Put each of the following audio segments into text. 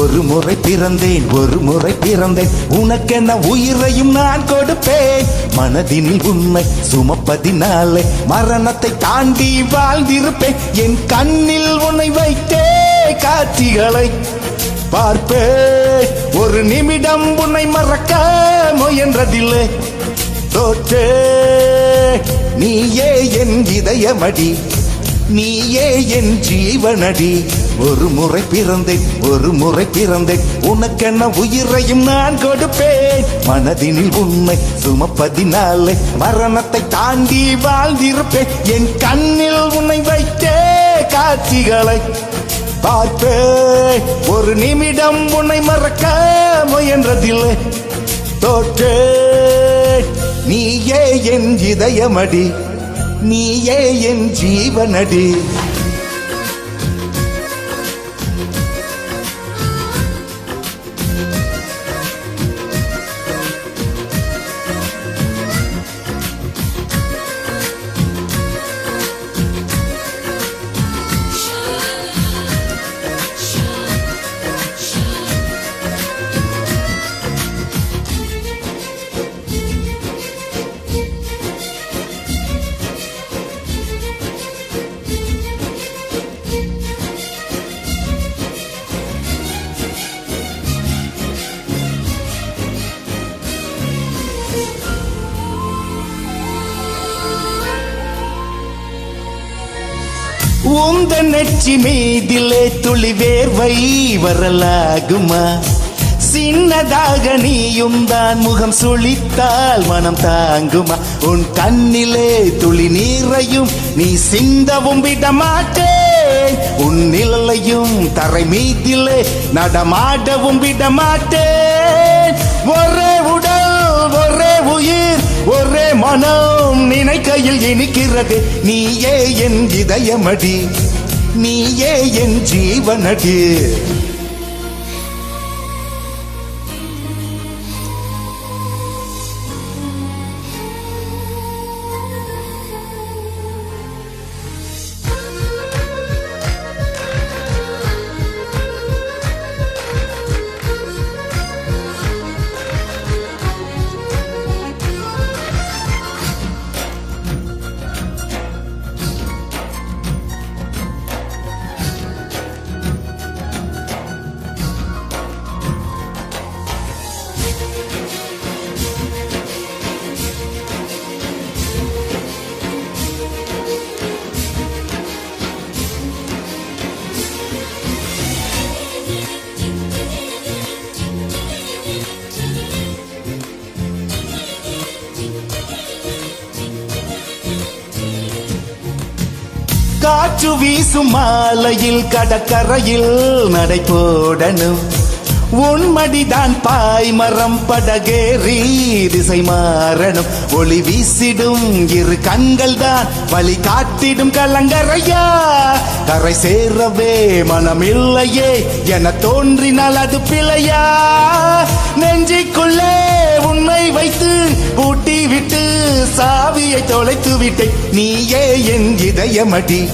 ஒரு முறை பிறந்தேன் ஒரு முறை பிறந்தேன். உனக்கென்ன உயிரையும் நான் கொடுப்பேன். மனதினில் உண்மை சுமப்பதினாலே மரணத்தை தாண்டி வாழ்ந்திருப்பேன். என் கண்ணில் உன்னை வைத்தே காட்சிகளை பார்ப்பேன். ஒரு நிமிடம் உன்னை மறக்க முயன்றதில்லை. தோற்றே நீயே என் இதயமடி. நீயே என் ஜீவனடி. ஒரு முறை பிறந்தேன் ஒரு முறை பிறந்தேன். உனக்கென்ன உயிரையும் நான் கொடுப்பேன். மனதினில் உண்மை சுமப்பதினாலே மரணத்தை தாண்டி வாழ்ந்திருப்பேன். என் கண்ணில் உன்னை வைத்தே காட்சிகளை பார்ப்பேன். ஒரு நிமிடம் உன்னை மறக்க முயன்றதில்லை. தோற்றே நீயே என் இதயமடி. நீயே என் ஜீவனடி. உந்த நெற்றி மீதிலே துளி வேர்வை வரலாகுமா? சின்னதாக நீயும் தான் முகம் சுழித்தால் மனம் தாங்குமா? உன் கண்ணிலே துளி நீரையும் நீ சிந்தவும் விடமாட்டேன். உன் நிழலையும் தரை மீதிலே நடமாடவும் விடமாட்டேன். ஒரே உடல் ஒரே உயிர் ஒரே மனம். நினைக்கையில் இனிக்கிறது. நீயே என் இதயமடி. நீயே என் ஜீவனடி. காற்று வீசும் மாலையில் கடற்கரையில் நடை போடணும். உன்மடிதான் பாய்மரம் படகேறி திசை மாறணும். ஒளி வீசிடும் இரு கண்கள் தான் வழி காட்டிடும் கலங்கரையா. கரை சேரவே மனம் இல்லையே என தோன்றினால் அது பிழையா. நெஞ்சிக்குள்ளே உண்மை வைத்து பூட்டி விட்டு சாவியை தொலைத்து விட்டேன். நீயே என் இதயமடி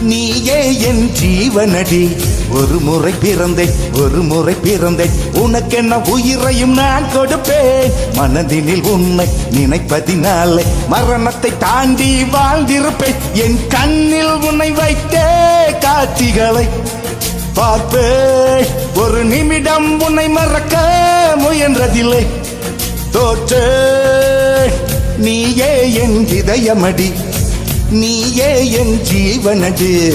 நீயே என் ஜீவனடி. ஒரு முறை பிறந்தேன் ஒரு முறை பிறந்தேன். உனக்கென்ன உயிரையும் நான் கொடுப்பேன். மனதினில் உன்னை நினைப்பதினாலே மரணத்தை தாண்டி வாழ்ந்திருப்பேன். என் கண்ணில் உன்னை வைத்தே காட்சிகளை பார்ப்பேன். ஒரு நிமிடம் உன்னை மறக்க முயன்றதில்லை. தோற்றே நீயே என் இதயமடி நீயே என் ஜீவனடி.